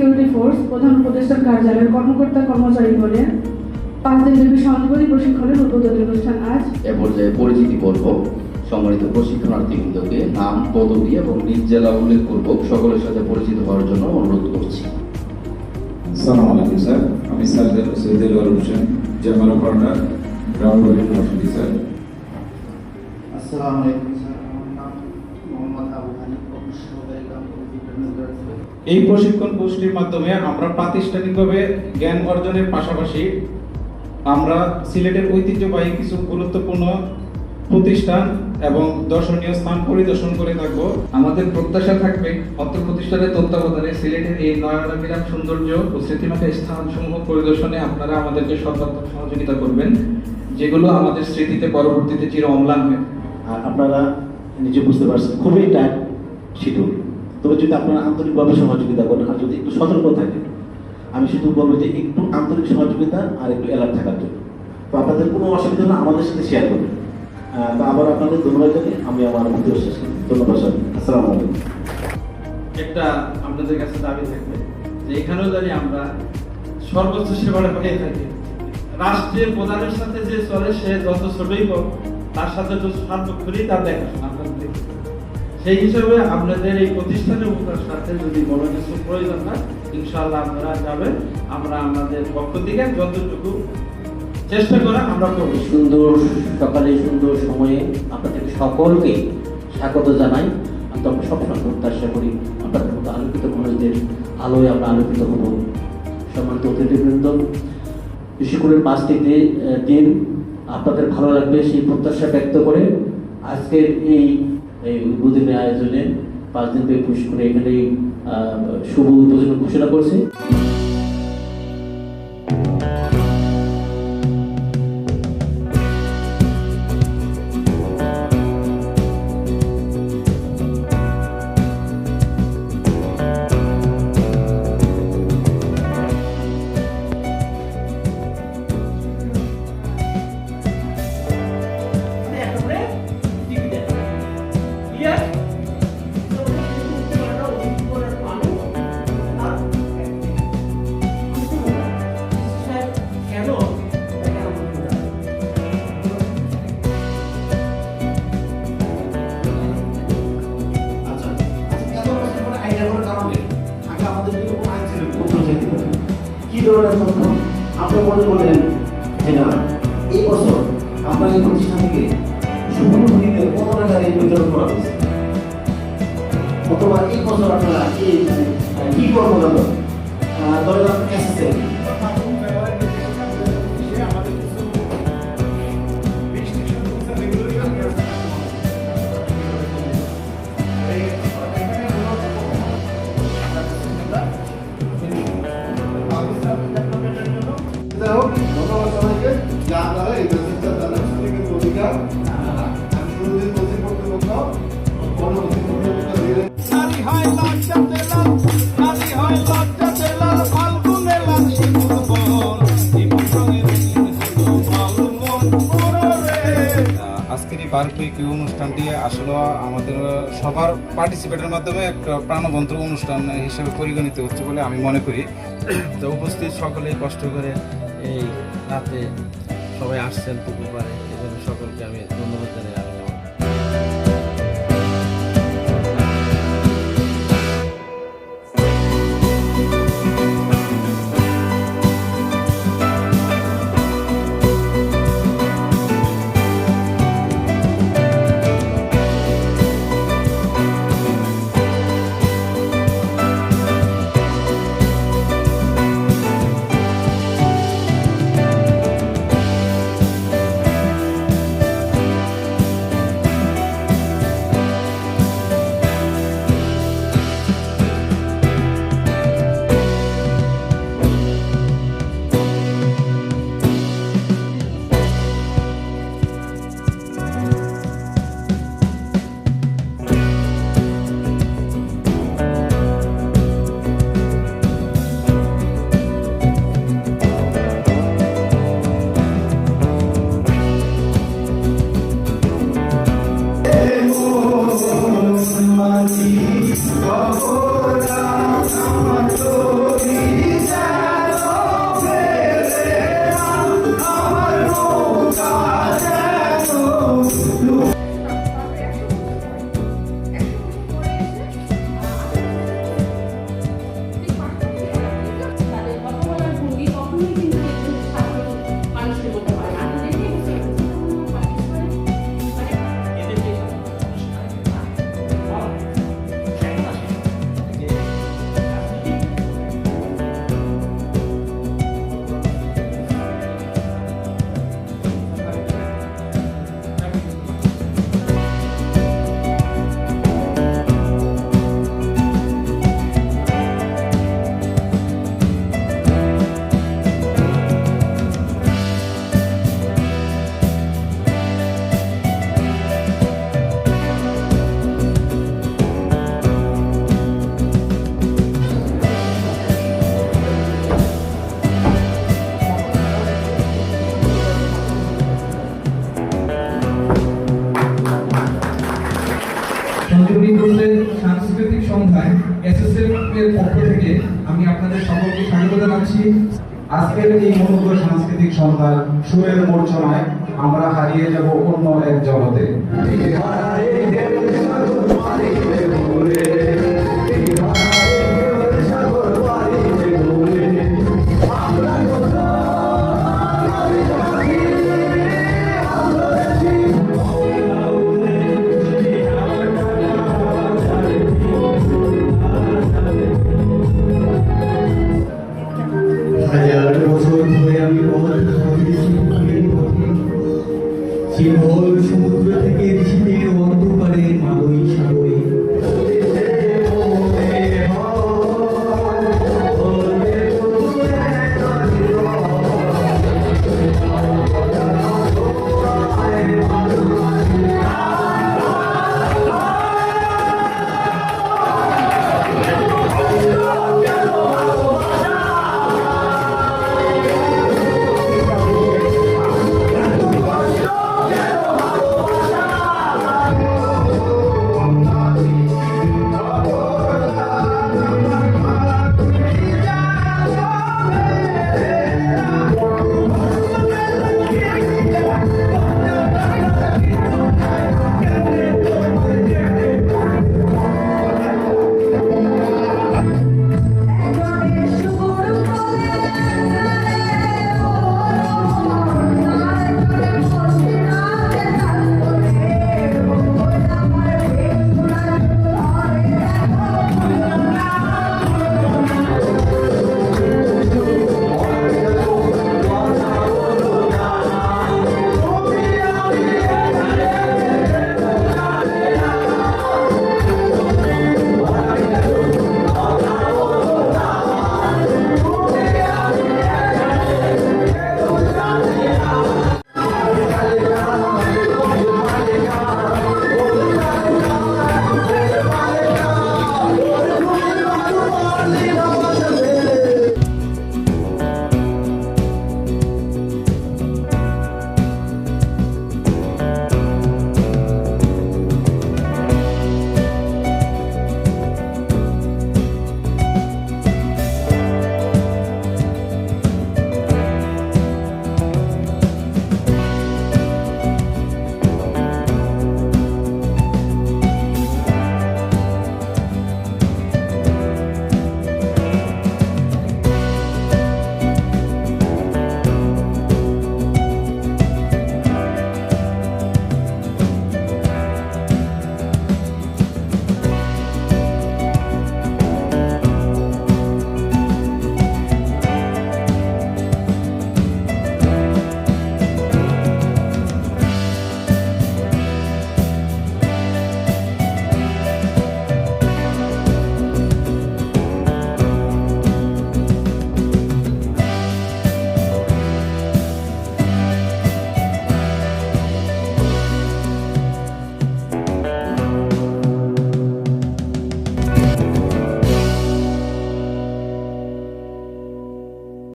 Security force প্রধান উপদেষ্টার কার্যালয়ের কর্মকর্তা কর্মচারীগণের পাঁচ দিনব্যাপী সহযোগী প্রশিক্ষণের উদ্বোধনী অনুষ্ঠান আজ। এ পর্যায়ে পরিচিতি পর্ব সম্মানিত প্রশিক্ষণার্থীবৃন্দকে নাম পদবি এবং নিজ জেলা উল্লেখ পূর্বক সকলের সাথে পরিচিত হওয়ার জন্য অনুরোধ করছি। সালাম আলাইকুম স্যার। আমি হোসেন ইউনিভার্সিটি স্যার আসসালামু আলাইকুম স্যার। আমার নাম মোহাম্মদ আবু হানিফ। অফিস সহকারী গ্রাম নেটওয়ার্ক এই প্রশিক্ষণ কোর্সটির মাধ্যমে আমরা প্রাতিষ্ঠানিকভাবে জ্ঞান অর্জনের পাশাপাশি আমরা সিলেটের ঐতিহ্যবাহী কিছু গুরুত্বপূর্ণ প্রতিষ্ঠান এবং দর্শনীয় স্থান পরিদর্শন করে থাকব। আমাদের প্রত্যাশা থাকবে অত্র প্রতিষ্ঠানের তত্ত্বাবধানে সিলেটের এই নয়নামিরাম সৌন্দর্য ও স্মৃতিমাখা স্থানসমূহ পরিদর্শনে আপনারা আমাদেরকে সর্বাত্মক সহযোগিতা করবেন, যেগুলো আমাদের স্মৃতিতে পরবর্তীতে চির অম্লান আর আপনারা নিজে বুঝতে পারছেন, খুবই টাইট শিডিউল তবে যদি আপনারা আন্তরিকভাবে সহযোগিতা করেন, আর যদি একটু সতর্ক থাকেন, আমি শুধু বলব যে একটু আন্তরিক সহযোগিতা আর একটু অ্যালার্ট থাকার জন্য। তো আপনাদের কোনো অসুবিধা হলে আমাদের সাথে শেয়ার করবেন। তো আবার আপনাদের ধন্যবাদ জানিয়ে আমি আমার ভিডিও শেষ করি ধন্যবাদ স্যার আসসালামু আলাইকুম। একটা আপনাদের কাছে দাবি থাকবে যে এখানেও জানি আমরা সর্বোচ্চ সেবাটা পেয়ে থাকি, রাষ্ট্রের প্রধানের সাথে যে চলে, সে যত ছোটই হোক, তার সাথে যত সার্বক্ষণিক তার দেখাশোনা। সেই হিসাবে আপনাদের এই প্রতিষ্ঠানে উপকার সাথে যদি বড় কিছু প্রয়োজন হয়, ইনশাআল্লাহ আপনারা যাবেন আমরা আমাদের পক্ষ থেকে যতটুকু চেষ্টা করা আমরা করব। সুন্দর সকালে সুন্দর সময়ে আপনাদের সকলকে স্বাগত জানাই। আমি তখন সবসময় প্রত্যাশা করি আপনাদের মতো আলোকিত মানুষদের আলোয় আমরা আলোকিত হব। সম্মানিত অতিথিবৃন্দ শিশুকুলের পাঁচটি দিন আপনাদের ভালো লাগবে সেই প্রত্যাশা ব্যক্ত করে আজকের এই আয়োজনে পাঁচ দিন ব্যাপী এখানেই আহ, শুভ উদ্বোধন ঘোষণা করছি। কি আপনি মনে করলেন যে না এই বছর আপনার এই প্রতিষ্ঠান থেকে শুভনীতিতে কত টাকা এই বিতরণ করা হয়েছে? অথবা এই বছর আপনারা আহ, কি কর্মকাণ্ড আহ, ধরেন বার্ষিক অনুষ্ঠানটি আসলে আমাদের সবার পার্টিসিপেটের মাধ্যমে একটা প্রাণবন্ত অনুষ্ঠান হিসেবে পরিগণিত হচ্ছে বলে আমি মনে করি। তো উপস্থিত সকলেই কষ্ট করে এই রাতে সবাই আসছেন পুকুর এই জন্য সকলকে আমি ধন্যবাদ জানাই। আজকের এই মূলত সাংস্কৃতিক সন্ধ্যা সুরের মূর্ছনায় আমরা হারিয়ে যাব অন্য এক জগতে। পথে সিংহল সমুদ্র থেকে ঋষিদের অন্ধকারে মালই